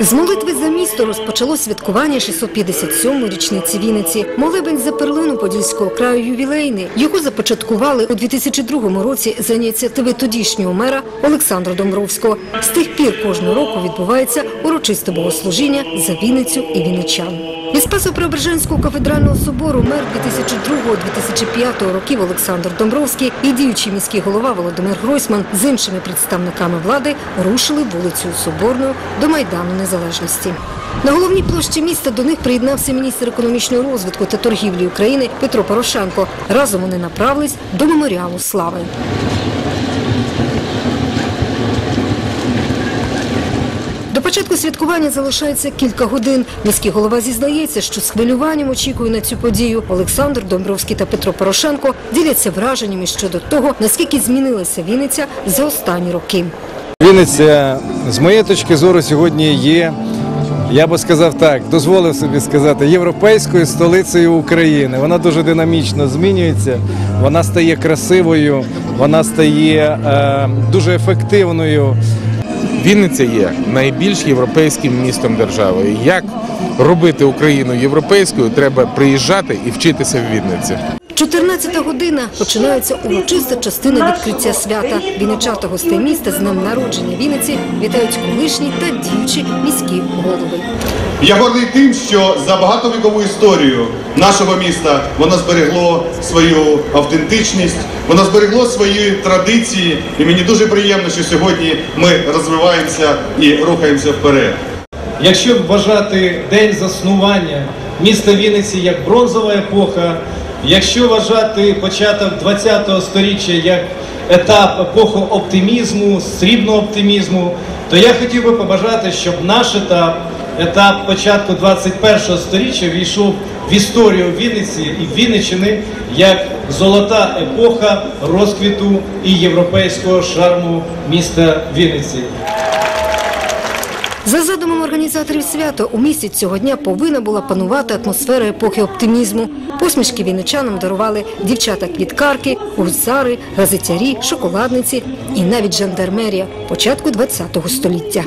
З молитви за місто розпочало святкування 657-ї річниці Вінниці. Молебень за перлину Подільського краю ювілейний. Його започаткували у 2002 році за ініціативи тодішнього мера Олександра Домбровського. З тих пір кожного року відбувається урочисте богослужіння за Вінницю і вінничан. Від Спасо-Преображенського кафедрального собору мер 2002-2005 років Олександр Домбровський і діючий міський голова Володимир Гройсман з іншими представниками влади рушили вулицею Соборною до Майдану Незалежності. На головній площі міста до них приєднався міністр економічного розвитку та торгівлі України Петро Порошенко. Разом вони направились до меморіалу слави. До початку святкування залишається кілька годин. Міський голова зізнається, що з хвилюванням очікує на цю подію. Олександр Домбровський та Петро Порошенко діляться враженнями щодо того, наскільки змінилася Вінниця за останні роки. Вінниця, з моєї точки зору, сьогодні є, я би сказав так, дозволив собі сказати, європейською столицею України. Вона дуже динамічно змінюється, вона стає красивою, вона стає е, дуже ефективною. Вінниця є найбільш європейським містом держави. Як робити Україну європейською, треба приїжджати і вчитися в Вінниці. 14 година починається урочиста частина відкриття свята. Вінничата гостей міста з днем народження Вінниці вітають колишні та діючі міські голови. Я гордий тим, що за багатовікову історію нашого міста воно зберегло свою автентичність, воно зберегло свої традиції, і мені дуже приємно, що сьогодні ми розвиваємося і рухаємося вперед. Якщо вважати день заснування міста Вінниці як бронзова епоха, якщо вважати початок ХХ століття як етап епохи оптимізму, срібного оптимізму, то я хотів би побажати, щоб наш етап, етап початку 21 століття війшов в історію Вінниці і Вінниччини як золота епоха розквіту і європейського шарму міста Вінниці. За задумом організаторів свята, у місті цього дня повинна була панувати атмосфера епохи оптимізму. Посмішки вінничанам дарували дівчата-квіткарки, гусари, газетярі, шоколадниці і навіть жандармерія початку ХХ століття.